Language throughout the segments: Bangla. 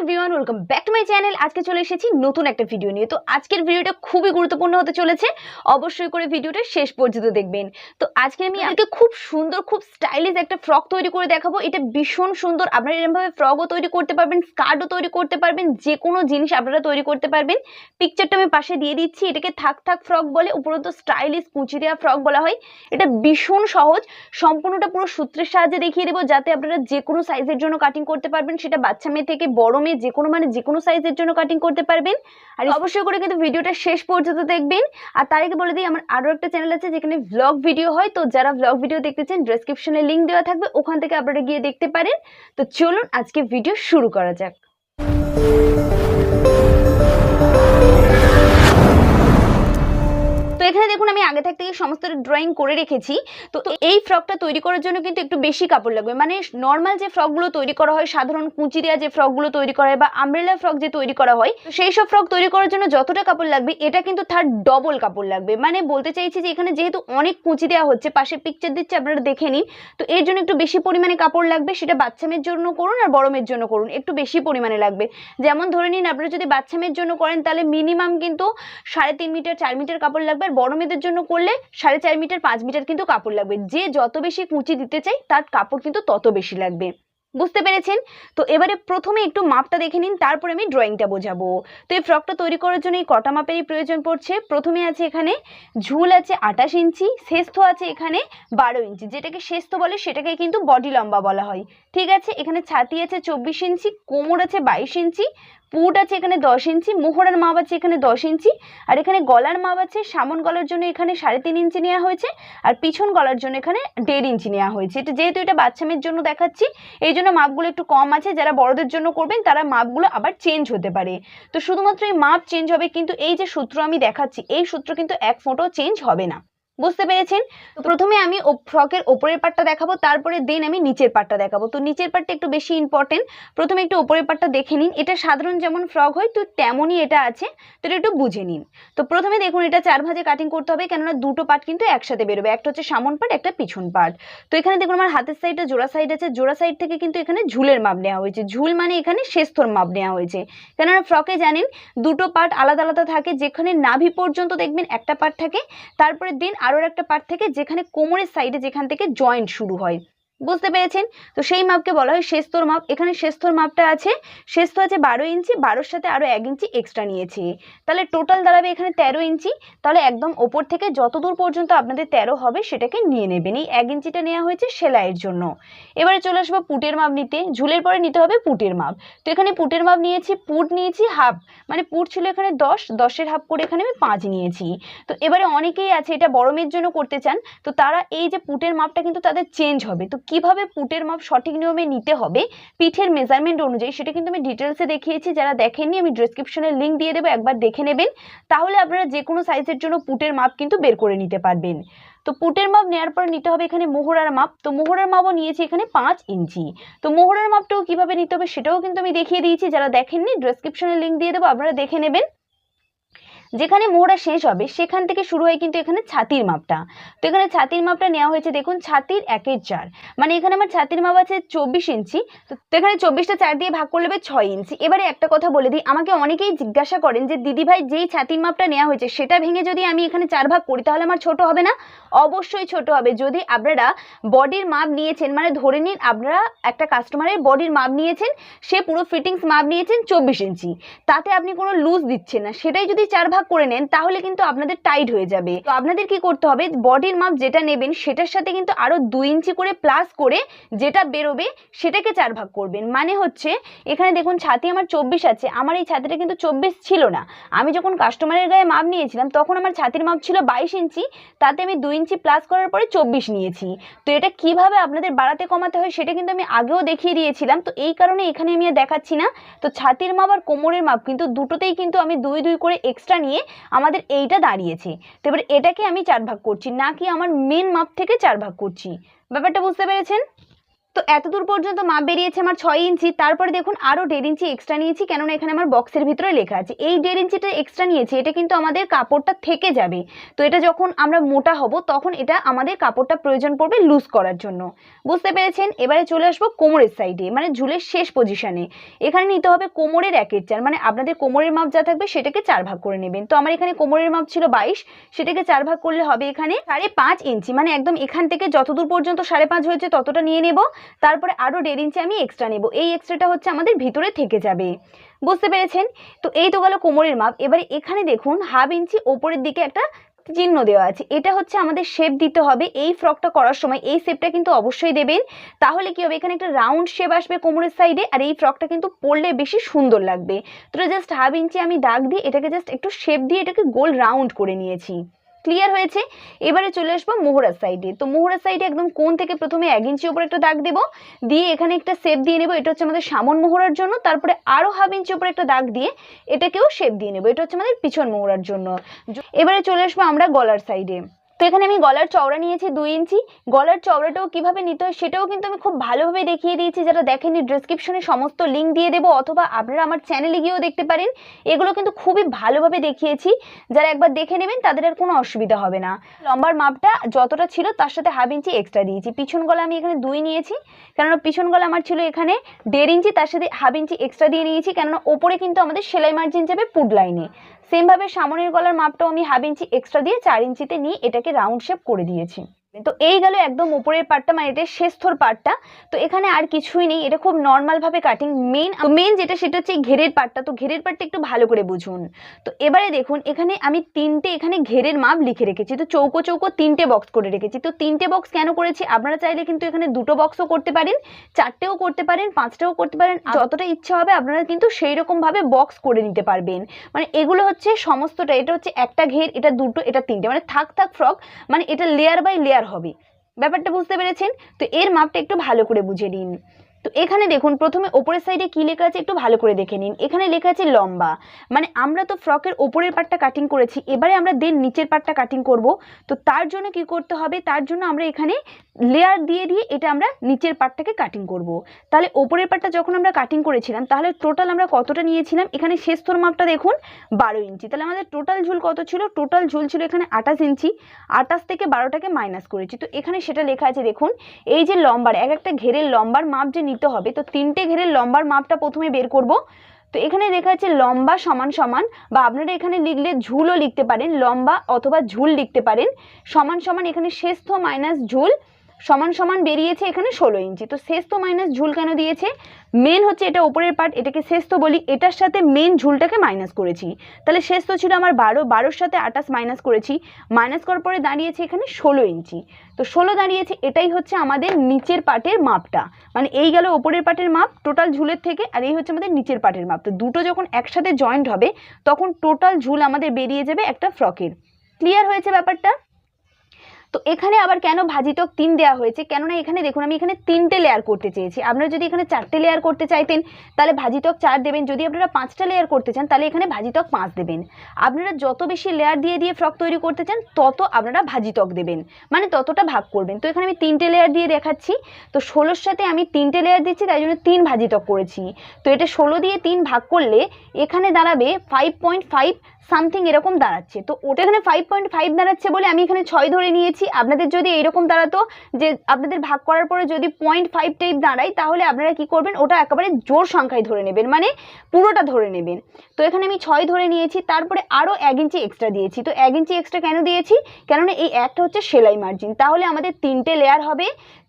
Everyone welcome back to my channel আজকে চলে এসেছি নতুন একটা ভিডিও নিয়ে। তো আজকের ভিডিওটা খুবই গুরুত্বপূর্ণ হতে চলেছে। অবশ্যই করে ভিডিওটা শেষ পর্যন্ত দেখবেন। তো আজকে আমি আজকে খুব সুন্দর খুব স্টাইলিশ একটা ফ্রক তৈরি করে দেখাবো। এটা ভীষণ সুন্দর। আপনারা এরকমভাবে ফ্রকও তৈরি করতে পারবেন স্কার্টও তৈরি করতে পারবেন যে কোনো জিনিস আপনারা তৈরি করতে পারবেন। পিকচারটা আমি পাশে দিয়ে দিচ্ছি। এটাকে থাক থাক ফ্রক বলে উপরন্ত স্টাইলিশ কুচি দেওয়া ফ্রক বলা হয়। এটা ভীষণ সহজ। সম্পূর্ণটা পুরো সূত্রের সাহায্যে দেখিয়ে দেবো যাতে আপনারা যে কোনো সাইজের জন্য কাটিং করতে পারবেন। সেটা বাচ্চা মেয়ে থেকে বড় মেয়ে যে কোনো মানে যে কোনো সাইজের জন্য কাটিং করতে পারবেন। আর অবশ্যই। করে কিন্তু ভিডিওটা শেষ পর্যন্ত দেখবেন। আর তার আগে বলে দিই আমার আরও একটা চ্যানেল আছে যেখানে ব্লগ ভিডিও হয়। তো যারা ব্লগ ভিডিও দেখতে চান ডেসক্রিপশনে লিঙ্ক দেওয়া থাকবে ওখান থেকে আপনারা গিয়ে দেখতে পারেন। তো চলুন আজকে ভিডিও শুরু করা যাক। এখানে দেখুন, আমি আগে থাকতে সমস্ত ড্রয়িং করে রেখেছি। তো এই ফ্রকটা তৈরি করার জন্য কিন্তু একটু বেশি কাপড় লাগবে। মানে নর্মাল যে ফ্রকগুলো তৈরি করা হয়, সাধারণ কুচি দেওয়া যে ফ্রকগুলো তৈরি করা হয় বা আমব্রেলা ফ্রক যে তৈরি করা হয়, সেই সব ফ্রক তৈরি করার জন্য যতটা কাপড় লাগবে, এটা কিন্তু তার ডবল কাপড় লাগবে। মানে বলতে চাইছি যে এখানে যেহেতু অনেক কুচি দেওয়া হচ্ছে, পাশে পিকচার দিচ্ছে, আপনারা দেখে নিন। তো এর জন্য একটু বেশি পরিমাণে কাপড় লাগবে, সেটা বাচ্চা মেয়ের জন্য করুন আর বড় মেয়ের জন্য করুন। একটু বেশি পরিমাণে লাগবে। যেমন ধরে নিন, আপনারা যদি বাচ্চা মেয়ের জন্য করেন, তাহলে মিনিমাম কিন্তু সাড়ে তিন মিটার চার মিটার কাপড় লাগবে আর বড় মেয়েদের জন্য করলে সাড়ে চার মিটার, পাঁচ মিটার কিন্তু কাপড় লাগবে। যে যত বেশি কুচি দিতে চাই, তার কাপড় কিন্তু তত বেশি লাগবে। বুঝতে পেরেছেন? তো এবারে প্রথমে একটু মাপটা দেখে নিন, তারপরে আমি ড্রয়িংটা বোঝাবো। তো এই ফ্রকটা তৈরি করার জন্য এই কটা মাপেরই প্রয়োজন পড়ছে। প্রথমে আছে এখানে ঝুল আছে আঠাশ ইঞ্চি, শেষ্ঠ আছে এখানে বারো ইঞ্চি। যেটাকে শেষ্ঠ বলে সেটাকে কিন্তু বডি লম্বা বলা হয়। ঠিক আছে? এখানে ছাতি আছে চব্বিশ ইঞ্চি, কোমর আছে বাইশ ইঞ্চি পুট আছে এখানে দশ ইঞ্চি, মোহরার মাপ আছে এখানে দশ ইঞ্চি, আর এখানে গলার মাপ আছে, সামন গলার জন্য এখানে সাড়ে তিন ইঞ্চি নেওয়া হয়েছে, আর পিছন গলার জন্য এখানে দেড় ইঞ্চি নেওয়া হয়েছে। এটা যেহেতু এটা বাচ্চা মেয়ের জন্য দেখাচ্ছি, এই জন্য মাপগুলো একটু কম আছে, যারা বড়দের জন্য করবেন তারা মাপগুলো আবার চেঞ্জ হতে পারে। তো শুধুমাত্র এই মাপ চেঞ্জ হবে, কিন্তু এই যে সূত্র আমি দেখাচ্ছি, এই সূত্র কিন্তু এক ফোঁটো চেঞ্জ হবে না। বুঝতে পেরেছেন? তো প্রথমে আমি ফ্রকের ওপরের পাটটা দেখাবো, তারপরে দেন আমি নিচের পাটটা দেখাবো। তো নিচের পাটটা একটু বেশি ইম্পর্টেন্ট প্রথমে একটু ওপরের পাটটা দেখে নিন। এটা সাধারণ যেমন ফ্রক হয়, তো তেমনই এটা আছে। তো এটা একটু বুঝে নিন। তো প্রথমে দেখুন, এটা চার ভাজে কাটিং করতে হবে, কেননা দুটো পাট কিন্তু একসাথে বেরোবে। একটা হচ্ছে সামন পাট, একটা পিছন পাট। তো এখানে দেখুন, আমার হাতের সাইডে জোড়া সাইড আছে। জোড়া সাইড থেকে কিন্তু এখানে ঝুলের মাপ নেওয়া হয়েছে। ঝুল মানে এখানে শেস্তর মাপ নেওয়া হয়েছে। কেননা ফ্রকে জানেন, দুটো পার্ট আলাদা আলাদা থাকে। যেখানে নাভি পর্যন্ত দেখবেন একটা পার্ট থাকে। তারপরে দিন আরও একটা পার্ট থেকে যেখানে কোমরের সাইডে যেখান থেকে জয়েন্ট শুরু হয়। বুঝতে পেরেছেন? তো সেই মাপকে বলা হয় শেস্তর মাপ। এখানে শেস্তর মাপটা আছে। শেস্ত আছে বারো ইঞ্চি, বারোর সাথে আরও এক ইঞ্চি এক্সট্রা নিয়েছি। তাহলে টোটাল দাঁড়াবে এখানে তেরো ইঞ্চি। তাহলে একদম ওপর থেকে যতদূর পর্যন্ত আপনাদের তেরো হবে, সেটাকে নিয়ে নেবেন। এই এক ইঞ্চিটা নেওয়া হয়েছে সেলাইয়ের জন্য। এবারে চলে আসব পুটের মাপ নিতে। ঝুলের পরে নিতে হবে পুটের মাপ। তো এখানে পুটের মাপ নিয়েছি, পুট নিয়েছি হাফ। মানে পুট ছিল এখানে দশ, দশের হাফ করে এখানে আমি পাঁচ নিয়েছি। তো এবারে অনেকেই আছে, এটা বড় মেয়ের জন্য করতে চান। তো তারা এই যে পুটের মাপটা কিন্তু তাদের চেঞ্জ হবে। তো কীভাবে পুটের মাপ সঠিক নিয়মে নিতে হবে, পিঠের মেজারমেন্ট অনুযায়ী, সেটা কিন্তু আমি ডিটেলসে দেখিয়েছি। যারা দেখেননি, আমি ডিসক্রিপশনে লিঙ্ক দিয়ে দেবো, একবার দেখে নেবেন। তাহলে আপনারা যে কোনো সাইজের জন্য পুটের মাপ কিন্তু বের করে নিতে পারবেন। তো পুটের মাপ নেওয়ার পর নিতে হবে এখানে মোহরার মাপ। তো মোহরার মাপও নিয়েছি এখানে পাঁচ ইঞ্চি। তো মোহরার মাপটাও কীভাবে নিতে হবে, সেটাও কিন্তু আমি দেখিয়ে দিয়েছি। যারা দেখেননি ডিসক্রিপশনে লিঙ্ক দিয়ে দেবো, আপনারা দেখে নেবেন। যেখানে মোহরা শেষ হবে, সেখান থেকে শুরু হয় কিন্তু এখানে ছাতির মাপটা। তো এখানে ছাতির মাপটা নেওয়া হয়েছে, দেখুন, ছাতির একের চার। মানে এখানে আমার ছাতির মাপ আছে চব্বিশ ইঞ্চি। তো এখানে চব্বিশটা চার দিয়ে ভাগ করলে ছয় ইঞ্চি। এবারে একটা কথা বলে দিই, আমাকে অনেকেই জিজ্ঞাসা করেন যে, দিদিভাই, যেই ছাতির মাপটা নেওয়া হয়েছে, সেটা ভেঙে যদি আমি এখানে চার ভাগ করি, তাহলে আমার ছোট হবে না? অবশ্যই ছোট হবে। যদি আপনারা বডির মাপ নিয়েছেন মানে ধরে নিন আপনারা একটা কাস্টমারের বডির মাপ নিয়েছেন, সে পুরো ফিটিংস মাপ নিয়েছেন চব্বিশ ইঞ্চি। তাতে আপনি কোনো লুজ দিচ্ছেন না। সেটাই যদি চার ভাগ করে নেন, তাহলে কিন্তু আপনাদের টাইট হয়ে যাবে। তো আপনাদের কি করতে হবে বডির মাপ যেটা নেবেন, সেটার সাথে কিন্তু আরও দুই ইঞ্চি করে প্লাস করে যেটা বেরোবে, সেটাকে চার ভাগ করবেন। মানে হচ্ছে, এখানে দেখুন ছাতি আমার চব্বিশ আছে, আমার এই ছাতিটা কিন্তু চব্বিশ ছিল না। আমি যখন কাস্টমারের গায়ে মাপ নিয়েছিলাম, তখন আমার ছাতির মাপ ছিল বাইশ ইঞ্চি, তাতে আমি দুই ইঞ্চি প্লাস করার পরে চব্বিশ নিয়েছি। তো এটা কীভাবে আপনাদের বাড়াতে কমাতে হয়, সেটা কিন্তু আমি আগেও দেখিয়ে দিয়েছিলাম। তো এই কারণে এখানে আমি আর দেখাচ্ছি না। তো ছাতির মাপ আর কোমরের মাপ কিন্তু দুটোতেই কিন্তু আমি দুই দুই করে এক্সট্রা নিয়ে আমাদের এইটা দাঁড়িয়েছে। তো এবার এটাকে আমি চার ভাগ করছি না কি আমার মেন মাপ থেকে চার ভাগ করছি? ব্যাপারটা বুঝতে পেরেছেন? তো এতদূর পর্যন্ত মাপ বেরিয়েছে আমার ছয় ইঞ্চি, তারপরে দেখুন আরও দেড় ইঞ্চি এক্সট্রা নিয়েছি, কেননা এখানে আমার বক্সের ভিতরে লেখা আছে। এই দেড় ইঞ্চিটা এক্সট্রা নিয়েছি, এটা কিন্তু আমাদের কাপড়টা থেকে যাবে। তো এটা যখন আমরা মোটা হব, তখন এটা আমাদের কাপড়টা প্রয়োজন পড়বে লুজ করার জন্য। বুঝতে পেরেছেন? এবারে চলে আসব কোমরের সাইডে মানে ঝুলের শেষ পজিশনে এখানে নিতে হবে কোমরের একের চার মানে আপনাদের কোমরের মাপ যা থাকবে সেটাকে চার ভাগ করে নেবেন। তো আমার এখানে কোমরের মাপ ছিল বাইশ, সেটাকে চার ভাগ করলে হবে এখানে সাড়ে পাঁচ ইঞ্চি মানে একদম এখান থেকে যতদূর পর্যন্ত সাড়ে পাঁচ হয়েছে ততটা নিয়ে নেব। তারপরে আরও দেড় ইঞ্চি আমি এক্সট্রা নেব। এই এক্সট্রাটা হচ্ছে আমাদের ভিতরে থেকে যাবে। বুঝতে পেরেছেন? তো এই তো গেল কোমরের মাপ। এবারে এখানে দেখুন, হাফ ইঞ্চি ওপরের দিকে একটা চিহ্ন দেওয়া আছে। এটা হচ্ছে আমাদের শেপ দিতে হবে। এই ফ্রকটা করার সময় এই শেপটা কিন্তু অবশ্যই দেবেন। তাহলে কি হবে? এখানে একটা রাউন্ড শেপ আসবে কোমরের সাইডে আর এই ফ্রকটা কিন্তু পরলে বেশি সুন্দর লাগবে। তো জাস্ট হাফ ইঞ্চি আমি দাগ দিয়ে এটাকে জাস্ট একটু শেপ দিয়ে এটাকে গোল রাউন্ড করে নিয়েছি। ক্লিয়ার হয়েছে। এবারে চলে আসব মোহরার সাইডে তো মোহরার সাইডে একদম কোন থেকে প্রথমে এক ইঞ্চি উপরে একটা দাগ দেবো। দিয়ে এখানে একটা শেপ দিয়ে নেব। এটা হচ্ছে আমাদের সামন মোহরার জন্য। তারপরে আরও হাফ ইঞ্চি উপরে একটা দাগ দিয়ে এটাকেও শেপ দিয়ে নেব। এটা হচ্ছে আমাদের পিছন মোহরার জন্য। এবারে চলে আসব আমরা গলার সাইডে তো এখানে আমি গলার চওড়া নিয়েছি দুই ইঞ্চি। গলার চওড়াটাও কীভাবে নিতে হয় সেটাও কিন্তু আমি খুব ভালোভাবে দেখিয়ে দিয়েছি। যারা দেখেনি ডিসক্রিপশনে সমস্ত লিঙ্ক দিয়ে দেবো অথবা আপনারা আমার চ্যানেলে গিয়েও দেখতে পারেন। এগুলো কিন্তু খুবই ভালোভাবে দেখিয়েছি। যারা একবার দেখে নেবেন, তাদের আর কোনো অসুবিধা হবে না। লম্বার মাপটা যতটা ছিল, তার সাথে হাফ ইঞ্চি এক্সট্রা দিয়েছি। পিছন গলা আমি এখানে দুই নিয়েছি, কেননা পিছন গলা আমার ছিল এখানে দেড় ইঞ্চি তার সাথে হাফ ইঞ্চি এক্সট্রা দিয়ে নিয়েছি, কেননা ওপরে কিন্তু আমাদের সেলাই মার্জিন যাবে পুড লাইনে সেমভাবে সামনের গলার মাপটাও আমি হাফ ইঞ্চি এক্সট্রা দিয়ে চার ইঞ্চিতে নিয়ে এটাকে রাউন্ড শেপ করে দিয়েছি। তো এই গেল একদম উপরের পার্টটা মানে এটা শেষথর পার্টটা তো এখানে আর কিছুই নেই, এটা খুব নর্মাল ভাবে কাটিং মেন মেন যেটা সেটা হচ্ছে ঘেরের পার্টটা তো ঘেরের পার্টটা একটু ভালো করে বুঝুন। তো এবারে দেখুন, এখানে আমি তিনটে এখানে ঘেরের মাপ লিখে রেখেছি। তো চৌকো চৌকো তিনটে বক্স করে রেখেছি। তো তিনটে বক্স কেন করেছি? আপনারা চাইলে কিন্তু এখানে দুটো বক্সও করতে পারেন, চারটেও করতে পারেন, পাঁচটাও করতে পারেন। যতটা ইচ্ছা হবে আপনারা কিন্তু সেই রকম ভাবে বক্স করে নিতে পারবেন। মানে এগুলো হচ্ছে সমস্তটা, এটা হচ্ছে একটা ঘের, এটা দুটো, এটা তিনটে। মানে থাক থাক ফ্রক মানে এটা লেয়ার বাই লেয়ার হবে। ব্যাপারটা বুঝতে পেরেছেন? তো এর মাপটা একটু ভালো করে বুঝে নিন। তো এখানে দেখুন, প্রথমে ওপরের সাইডে কি লেখা আছে একটু ভালো করে দেখে নিন। এখানে লেখা আছে লম্বা। মানে আমরা তো ফ্রকের ওপরের পার্টটা কাটিং করেছি, এবারে আমরা দেন নিচের পার্টটা কাটিং করব। তো তার জন্য কি করতে হবে? তার জন্য আমরা এখানে লেয়ার দিয়ে দিয়ে এটা আমরা নিচের পার্টটাকে কাটিং করব। তাহলে ওপরের পার্টটা যখন আমরা কাটিং করেছিলাম, তাহলে টোটাল আমরা কতটা নিয়েছিলাম? এখানে শেষ তোর মাপটা দেখুন, বারো ইঞ্চি। তাহলে আমাদের টোটাল ঝুল কত ছিল? টোটাল ঝুল ছিল এখানে আঠাশ ইঞ্চি। আঠাশ থেকে বারোটাকে মাইনাস করেছি। তো এখানে সেটা লেখা আছে দেখুন, এই যে লম্বার, এক একটা ঘেরের লম্বার মাপ যে নিতে হবে। তো তিনটে ঘেরের লম্বার মাপটা প্রথমে বের করব। তো এখানে লেখা আছে লম্বা সমান সমান বা আপনারা এখানে লিখলে ঝুলও লিখতে পারেন, লম্বা অথবা ঝুল লিখতে পারেন। সমান সমান এখানে শ্রেষ্ঠ মাইনাস ঝুল সমান সমান বেরিয়েছে এখানে ষোলো ইঞ্চি। তো শেষথ মাইনাস ঝুল কেন দিয়েছে? মেন হচ্ছে এটা উপরের পার্ট এটাকে শেষথ বলি, এটার সাথে মেন ঝুলটাকে মাইনাস করেছি। তাহলে শেষথ ছিল আমার বারো, বারোর সাথে আটাশ মাইনাস করেছি। মাইনাস করার পরে দাঁড়িয়েছে এখানে ষোলো ইঞ্চি। তো ষোলো দাঁড়িয়েছে, এটাই হচ্ছে আমাদের নিচের পাটের মাপটা। মানে এই গেল ওপরের পাটের মাপ টোটাল ঝুলের থেকে, আর এই হচ্ছে আমাদের নিচের পাটের মাপ। তো দুটো যখন একসাথে জয়েন্ট হবে, তখন টোটাল ঝুল আমাদের বেরিয়ে যাবে একটা ফ্রকের ক্লিয়ার হয়েছে ব্যাপারটা? তো এখানে আবার কেন ভাজিতক তিন দেওয়া হয়েছে? কেননা এখানে দেখুন, আমি এখানে তিনটে লেয়ার করতে চেয়েছি। আপনারা যদি এখানে চারটে লেয়ার করতে চাইতেন, তাহলে ভাজিতক চার দেবেন। যদি আপনারা পাঁচটা লেয়ার করতে চান, তাহলে এখানে ভাজিতক পাঁচ দেবেন। আপনারা যত বেশি লেয়ার দিয়ে দিয়ে ফ্রক তৈরি করতে চান, তত আপনারা ভাজি ভাজিতক দেবেন। মানে ততটা ভাগ করবেন। তো এখানে আমি তিনটে লেয়ার দিয়ে দেখাচ্ছি। তো ষোলোর সাথে আমি তিনটে লেয়ার দিচ্ছি, তাই জন্য তিন ভাজি ভাজিতক করেছি। তো এটা ষোলো দিয়ে তিন ভাগ করলে এখানে দাঁড়াবে ফাইভ পয়েন্ট ফাইভ সামথিং এরকম দাঁড়াচ্ছে। তো ওটা এখানে ফাইভ পয়েন্ট ফাইভ দাঁড়াচ্ছে বলে আমি এখানে ছয় ধরে নিয়েছি। আপনাদের যদি এইরকম দাঁড়াতো যে আপনাদের ভাগ করার পরে যদি পয়েন্ট ফাইভ টাইপ দাঁড়ায়, তাহলে আপনারা কি করবেন? ওটা একেবারে জোর সংখ্যায় ধরে নেবেন মানে পুরোটা ধরে নেবেন। তো এখানে আমি ছয় ধরে নিয়েছি, তারপরে আরও এক ইঞ্চি এক্সট্রা দিয়েছি। তো এক ইঞ্চি এক্সট্রা কেন দিয়েছি? কেননা এই একটা হচ্ছে সেলাই মার্জিন তাহলে আমাদের তিনটে লেয়ার হবে।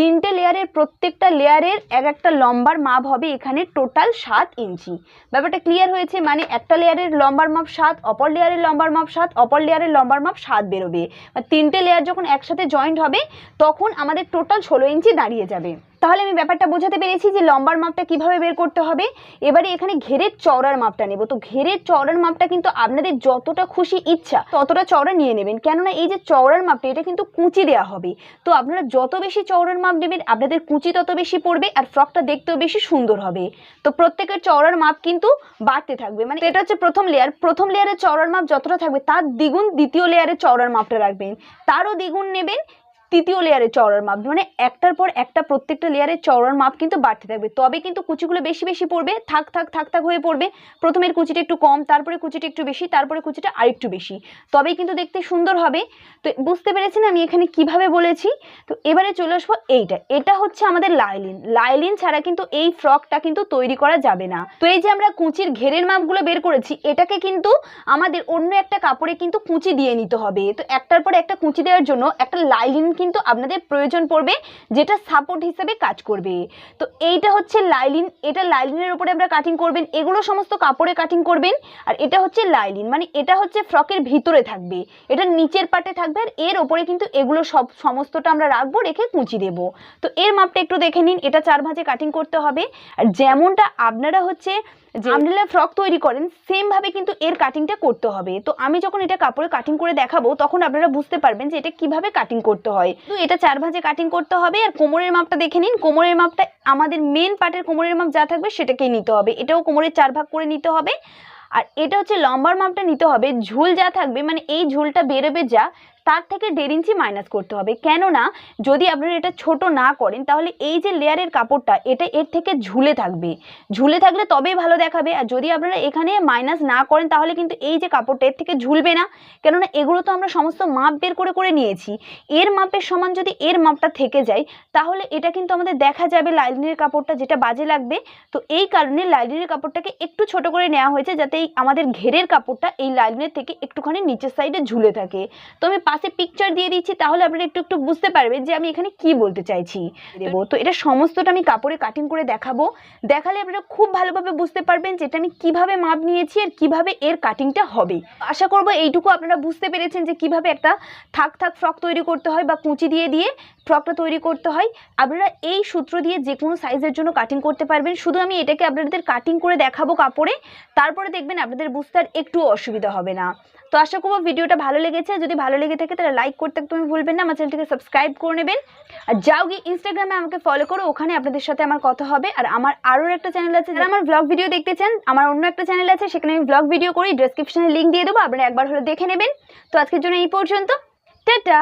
তিনটে লেয়ারের, প্রত্যেকটা লেয়ারের এক একটা লম্বার মাপ হবে এখানে টোটাল সাত ইঞ্চি। ব্যাপারটা ক্লিয়ার হয়েছে? মানে একটা লেয়ারের লম্বার মাপ সাত, অপর লেয়ারের লম্বার মাপ সাত, অপর লেয়ারের লম্বার মাপ সাত বেরোবে। আর তিনটে লেয়ার যখন একসাথে জয়েন্ট হবে, তখন আমাদের টোটাল ষোলো ইঞ্চি দাঁড়িয়ে যাবে। তাহলে আমি ব্যাপারটা বোঝাতে পেরেছি যে লম্বার মাপটা কীভাবে বের করতে হবে। এবারে এখানে ঘেরের চওড়ার মাপটা নেব। তো ঘেরের চওড়ার মাপটা কিন্তু আপনাদের যতটা খুশি ইচ্ছা ততটা চওড়া নিয়ে নেবেন। কেননা এই যে চওড়ার মাপটা, এটা কিন্তু কুচি দেওয়া হবে। তো আপনারা যত বেশি চওড়ার মাপ নেবেন, আপনাদের কুচি তত বেশি পড়বে আর ফ্রকটা দেখতেও বেশি সুন্দর হবে। তো প্রত্যেকের চওড়ার মাপ কিন্তু বাড়তে থাকবে। মানে এটা হচ্ছে প্রথম লেয়ার প্রথম লেয়ারের চওড়ার মাপ যতটা থাকবে, তার দ্বিগুণ দ্বিতীয় লেয়ারের চওড়ার মাপটা রাখবেন। তারও দ্বিগুণ নেবেন তৃতীয় লেয়ারে চওড়ার মাপ মানে একটার পর একটা প্রত্যেকটা লেয়ারের চওড়ার মাপ কিন্তু বাড়তে থাকবে। তবে কিন্তু কুচিগুলো বেশি বেশি পড়বে, থাক থাক থাক থাক হয়ে পড়বে। প্রথমের কুচিটা একটু কম, তারপরে কুচিটা একটু বেশি, তারপরে কুচিটা আরেকটু বেশি। তবেই কিন্তু দেখতে সুন্দর হবে। তো বুঝতে পেরেছেন আমি এখানে কীভাবে বলেছি? তো এবারে চলে আসব এইটা। এটা হচ্ছে আমাদের লাইলিন। লাইলিন ছাড়া কিন্তু এই ফ্রকটা কিন্তু তৈরি করা যাবে না। তো এই যে আমরা কুচির ঘেরের মাপগুলো বের করেছি, এটাকে কিন্তু আমাদের অন্য একটা কাপড়ে কিন্তু কুচি দিয়ে নিতে হবে। তো একটার পর একটা কুচি দেওয়ার জন্য একটা লাইলিন কিন্তু আপনাদের প্রয়োজন পড়বে যেটা সাপোর্ট হিসেবে কাজ করবে। তো এইটা হচ্ছে লাইলিন, এটা লাইলিনের উপরে আমরা কাটিং করবেন, এগুলো সমস্ত কাপড়ে কাটিং করবেন, আর এটা হচ্ছে লাইলিন মানে এটা হচ্ছে ফ্রকের ভিতরে থাকবে। এটা নিচের পাটে থাকবে, আর এর ওপরে কিন্তু এগুলো সব, সমস্তটা আমরা রাখব, রেখে কুচি দেব। তো এর মাপটা একটু দেখে নিন, এটা চার ভাঁজে কাটিং করতে হবে। আর যেমনটা আপনারা হচ্ছে আমরেলা ফ্রক তৈরি করেন সেম ভাবে কিন্তু এর কাটিংটা করতে হবে। তো আমি যখন এটা কাপড়ে কাটিং করে দেখাবো, তখন আপনারা বুঝতে পারবেন যে এটা কীভাবে কাটিং করতে হয়। তো এটা চার ভাঁজে কাটিং করতে হবে আর কোমরের মাপটা দেখে নিন। কোমরের মাপটা, আমাদের মেন পার্টের কোমরের মাপ যা থাকবে সেটাকেই নিতে হবে। এটাও কোমরের চার ভাগ করে নিতে হবে। আর এটা হচ্ছে লম্বার মাপটা নিতে হবে। ঝুল যা থাকবে মানে এই ঝুলটা বেরোবে যা তার থেকে দেড় ইঞ্চি মাইনাস করতে হবে। কেননা, যদি আপনারা এটা ছোট না করেন, তাহলে এই যে লেয়ারের কাপড়টা, এটা এর থেকে ঝুলে থাকবে। ঝুলে থাকলে তবেই ভালো দেখাবে। আর যদি আপনারা এখানে মাইনাস না করেন, তাহলে কিন্তু এই যে কাপড়টা এর থেকে ঝুলবে না। কেননা, এগুলো তো আমরা সমস্ত মাপ বের করে করে নিয়েছি। এর মাপের সমান যদি এর মাপটা থেকে যায়, তাহলে এটা কিন্তু আমাদের দেখা যাবে লাইলিনের কাপড়টা যেটা বাজে লাগবে। তো এই কারণে লাইলিনের কাপড়টাকে একটু ছোট করে নেওয়া হয়েছে, যাতে আমাদের ঘেরের কাপড়টা এই লাইলিনের থেকে একটুখানি নিচের সাইডে ঝুলে থাকে। তো আমি পাশে পিকচার দিয়ে দিচ্ছি তাহলে আপনারা একটু একটু বুঝতে পারবেন যে আমি এখানে কি বলতে চাইছি। দেবো। তো এটা সমস্তটা আমি কাপড়ে কাটিং করে দেখাবো। দেখালে আপনারা খুব ভালোভাবে বুঝতে পারবেন যে এটা আমি কীভাবে মাপ নিয়েছি আর কীভাবে এর কাটিংটা হবে। আশা করব এইটুকু আপনারা বুঝতে পেরেছেন যে কীভাবে একটা থাক থাক ফ্রক তৈরি করতে হয় বা কুঁচি দিয়ে দিয়ে ফ্রকটা তৈরি করতে হয়। আপনারা এই সূত্র দিয়ে যে কোনো সাইজের জন্য কাটিং করতে পারবেন। শুধু আমি এটাকে আপনাদের কাটিং করে দেখাবো কাপড়ে তারপরে দেখবেন আপনাদের বুঝতে আর একটু অসুবিধা হবে না। তো আশা করব ভিডিওটা ভালো লেগেছে। যদি ভালো লেগে থাকে, তাহলে লাইক করতে তুমি ভুলবেন না। আমার চ্যানেলটিকে সাবস্ক্রাইব করে নেবেন। আর যাও গিয়ে ইনস্টাগ্রামে আমাকে ফলো করো। ওখানে আপনাদের সাথে আমার কথা হবে। আর আমার আরও একটা চ্যানেল আছে। যারা আমার ব্লগ ভিডিও দেখতে চান আমার অন্য একটা চ্যানেল আছে, সেখানে আমি ব্লগ ভিডিও করি। ডেসক্রিপশনে লিঙ্ক দিয়ে দেবো। আপনারা একবার হলে দেখে নেবেন। তো আজকের জন্য এই পর্যন্ত। টাটা!